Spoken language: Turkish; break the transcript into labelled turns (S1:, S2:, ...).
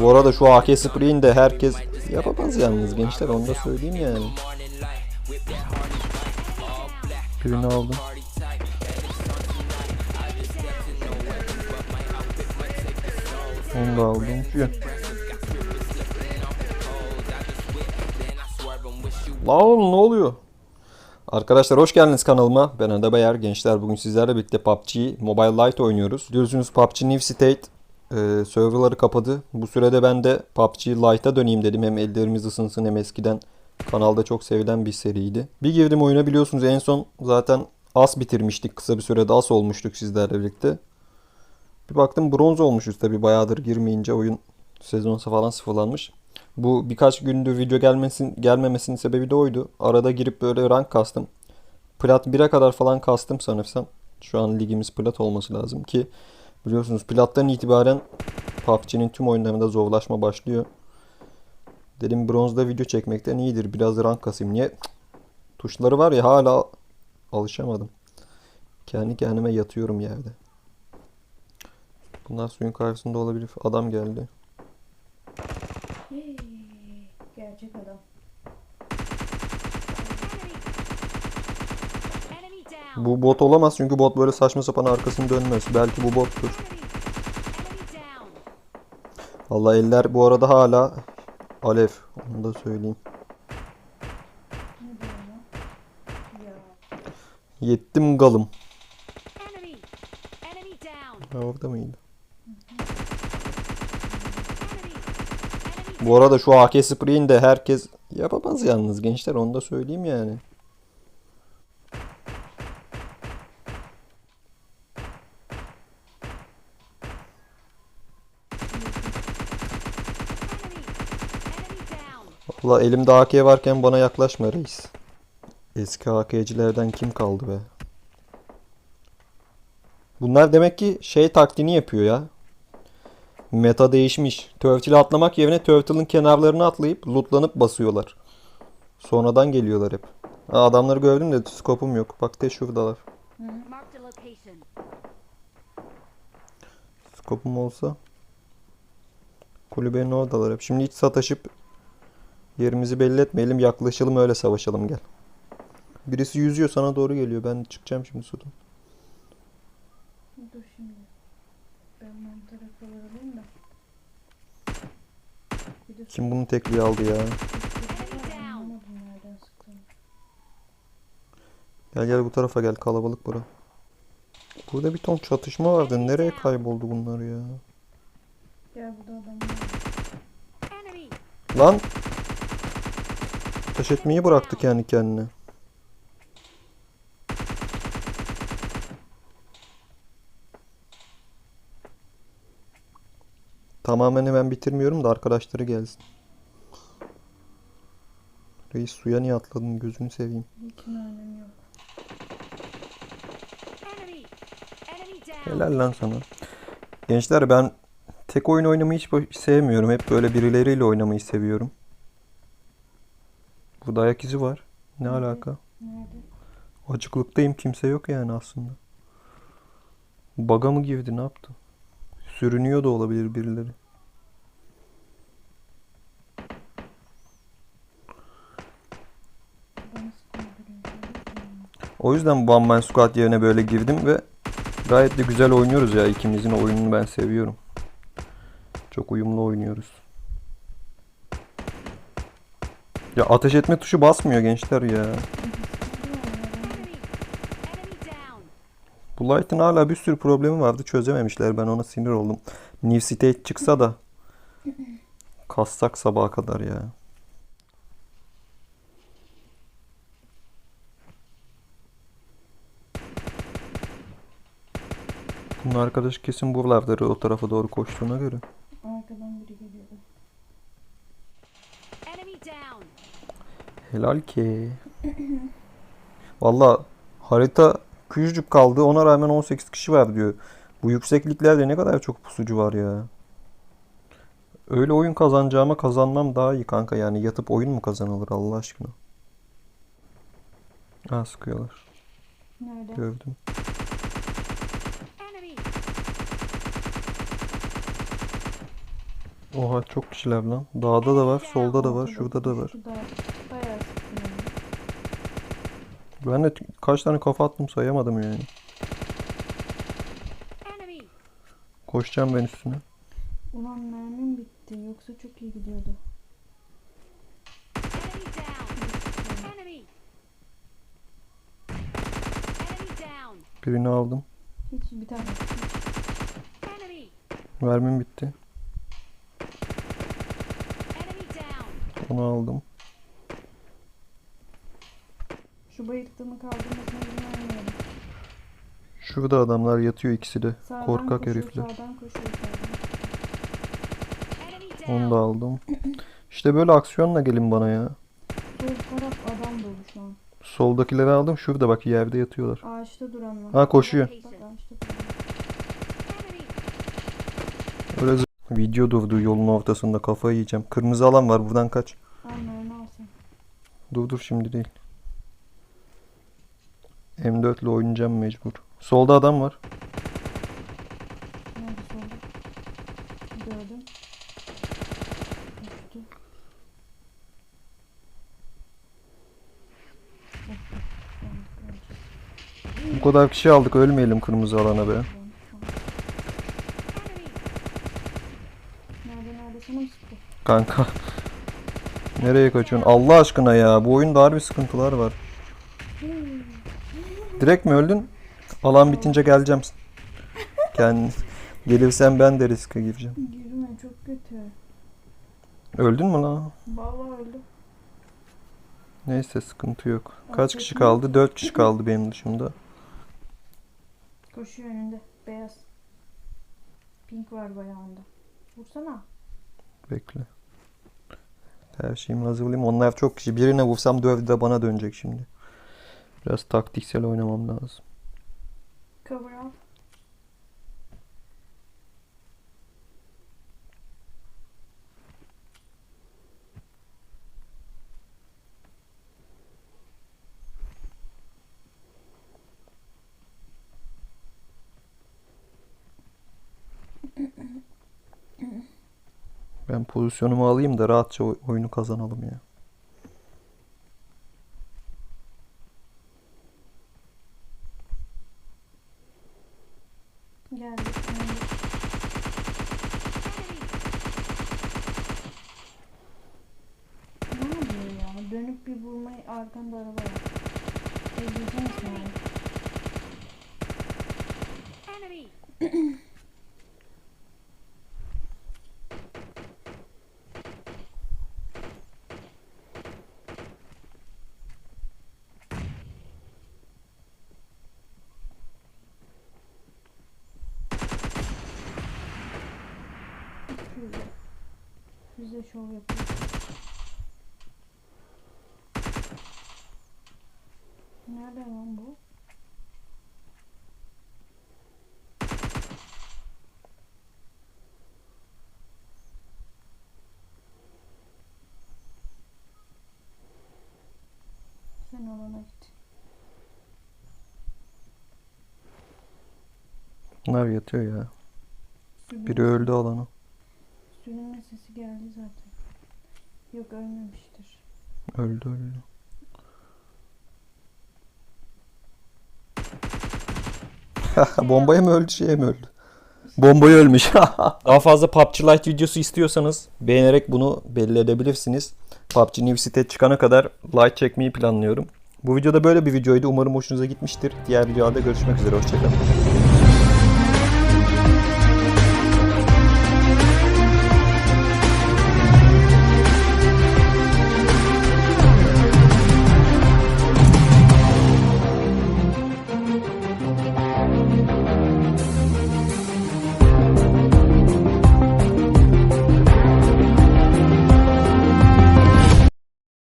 S1: Bu arada şu AK spreyini de herkes yapamaz yalnız gençler onu da söyleyeyim yani. Birini aldım. Onu da aldım. Şu. Lan ne oluyor? Arkadaşlar hoş geldiniz kanalıma. Ben Arda Bayar. Gençler bugün sizlerle birlikte PUBG Mobile Lite oynuyoruz. Biliyorsunuz PUBG New State e, serverları kapadı. Bu sürede ben de PUBG Lite'a döneyim dedim. Hem ellerimiz ısınsın hem eskiden kanalda çok sevilen bir seriydi. Bir girdim oyuna biliyorsunuz en son zaten as bitirmiştik. Kısa bir sürede as olmuştuk sizlerle birlikte. Bir baktım bronz olmuşuz tabi bayağıdır girmeyince oyun sezonsa falan sıfırlanmış. Bu birkaç gündür video gelmesin, gelmemesinin sebebi de oydu. Arada girip böyle rank kastım. Plat 1'e kadar falan kastım sanırsam. Şu an ligimiz plat olması lazım ki biliyorsunuz plattan itibaren PUBG'nin tüm oyunlarında zorlaşma başlıyor. Dedim bronzda video çekmekten iyidir. Biraz rank kasayım. Niye? Tuşları var ya hala alışamadım. Kendi kendime yatıyorum yerde. Bunlar suyun karşısında olabilir. Adam geldi.
S2: Gerçek adam.
S1: Bu bot olamaz çünkü bot böyle saçma sapan arkasını dönmez. Belki bu bottur. Allah eller bu arada hala alev. Onu da söyleyeyim. Yettim galım. Ha, orada mıydı?
S3: Enemy.
S1: Bu arada şu AK spreyini de herkes yapamaz yalnız gençler. Onu da söyleyeyim yani. Allah elimde AK varken bana yaklaşma reis. Eski AK'cilerden kim kaldı be? Bunlar demek ki şey taktiğini yapıyor ya. Meta değişmiş. Turtle'ı atlamak yerine Turtle'ın kenarlarını atlayıp lootlanıp basıyorlar. Sonradan geliyorlar hep. Ha, adamları gördüm de skopum yok. Bak de şuradalar. Skopum olsa kulübenin oradalar hep. Şimdi hiç sataşıp yerimizi belli etmeyelim. Yaklaşalım öyle savaşalım gel. Birisi yüzüyor sana doğru geliyor. Ben çıkacağım şimdi sudan.
S2: Dur şimdi. Ben mantar alayım da. Bir de
S1: Kim bunu tekliği aldı ya?
S3: Enemy down.
S2: anlamadım nereden sıktığını.
S1: Gel gel bu tarafa gel kalabalık bura. Burada bir ton çatışma vardı. Nereye kayboldu bunlar ya?
S2: Gel burada adam var.
S3: Enemy.
S1: Lan! Ateş etmeyi bıraktı kendi kendine. Tamamen hemen bitirmiyorum da arkadaşları gelsin. Reis suya niye atladın gözünü seveyim.
S2: Hiç önemi yok.
S1: Helal lan sana. Gençler ben tek oyun oynamayı hiç sevmiyorum. Hep böyle birileriyle oynamayı seviyorum. Burada ayak izi var. Ne
S2: Nerede?
S1: alaka?
S2: Nerede?
S1: Açıklıktayım kimse yok yani aslında. Baga mı girdi ne yaptı? Sürünüyor da olabilir birileri. O yüzden One Man Squad yerine böyle girdim ve gayet de güzel oynuyoruz ya. ikimizin oyununu ben seviyorum. Çok uyumlu oynuyoruz. Ya ateş etme tuşu basmıyor gençler ya.
S3: Enemy. Enemy down.
S1: Bu Light'ın hala bir sürü problemi vardı çözememişler. Ben ona sinir oldum. New State çıksa da kassak sabaha kadar ya. Bunun arkadaş kesin buralardır o tarafa doğru koştuğuna göre.
S2: Arkadan biri geliyordu.
S1: Helal ki. Valla harita küçücük kaldı. Ona rağmen 18 kişi var diyor. Bu yüksekliklerde ne kadar çok pusucu var ya. Öyle oyun kazanacağıma kazanmam daha iyi kanka. Yani yatıp oyun mu kazanılır Allah aşkına? Ha sıkıyorlar.
S2: Nerede?
S1: Gördüm. Oha çok kişiler lan. Dağda da var, solda da var, şurada da var. Ben de kaç tane kafa attım sayamadım yani. Koşacağım ben üstüne.
S2: Ulan mermim bitti. Yoksa çok iyi gidiyordu.
S1: Birini aldım.
S2: Hiç bir tane.
S1: Mermim bitti. Onu aldım.
S2: Şu bayılttığımı kaldırmasına izin vermeyelim.
S1: Şurada adamlar yatıyor ikisi de.
S2: Sağdan
S1: Korkak
S2: koşuyor,
S1: herifler.
S2: Sağdan koşuyor sağdan.
S1: Onu da aldım. İşte böyle aksiyonla gelin bana ya.
S2: Sol taraf adam dolu şu an.
S1: Soldakileri aldım. Şurada bak yerde yatıyorlar.
S2: Ağaçta duran var.
S1: Ha koşuyor.
S2: Bak ağaçta duran var.
S3: Enemy.
S1: Öyle Video durdu yolun ortasında kafayı yiyeceğim. Kırmızı alan var buradan kaç.
S2: Onu alsın.
S1: Dur dur şimdi değil. M4 ile oynayacağım mecbur. Solda adam var.
S2: Nerede solda? Gördüm. Öldük.
S1: Bu kadar kişi aldık ölmeyelim kırmızı alana be.
S2: Nerede nerede sana mı sıktı?
S1: Kanka. Nereye kaçıyorsun? Allah aşkına ya. Bu oyunda harbi sıkıntılar var. Direkt mi öldün? Alan bitince geleceğim. Kendin. Gelirsen ben de riske gireceğim.
S2: Girme çok kötü.
S1: Öldün mü lan?
S2: Vallahi öldüm.
S1: Neyse sıkıntı yok. Kaç kişi kaldı? 4 kişi kaldı benim dışımda.
S2: Koşuyor önünde. Beyaz. Pink var bayağında. Vursana.
S1: Bekle. Her şeyimi hazırlayayım. Onlar çok kişi. Birine vursam dördü de bana dönecek şimdi. Biraz taktiksel oynamam lazım.
S2: Cover al.
S1: Ben pozisyonumu alayım da rahatça oy- oyunu kazanalım ya.
S2: Geldi. önünde. Ne yapıyor ya? Dönüp bir arkanda araba var. Ezeceğim İsmail. Füze şov yapıyor. Nerede lan bu? Sen alana git.
S1: Bunlar yatıyor ya.
S2: Sürünme,
S1: Biri öldü alanı.
S2: sürünme sesi geldi zaten. Yok ölmemiştir.
S1: Öldü öldü. Bombaya mı öldü şeye mi öldü? Bombaya ölmüş. Daha fazla PUBG Lite videosu istiyorsanız beğenerek bunu belli edebilirsiniz. PUBG New State çıkana kadar like çekmeyi planlıyorum. Bu videoda böyle bir videoydu. Umarım hoşunuza gitmiştir. Diğer videolarda görüşmek üzere. Hoşçakalın.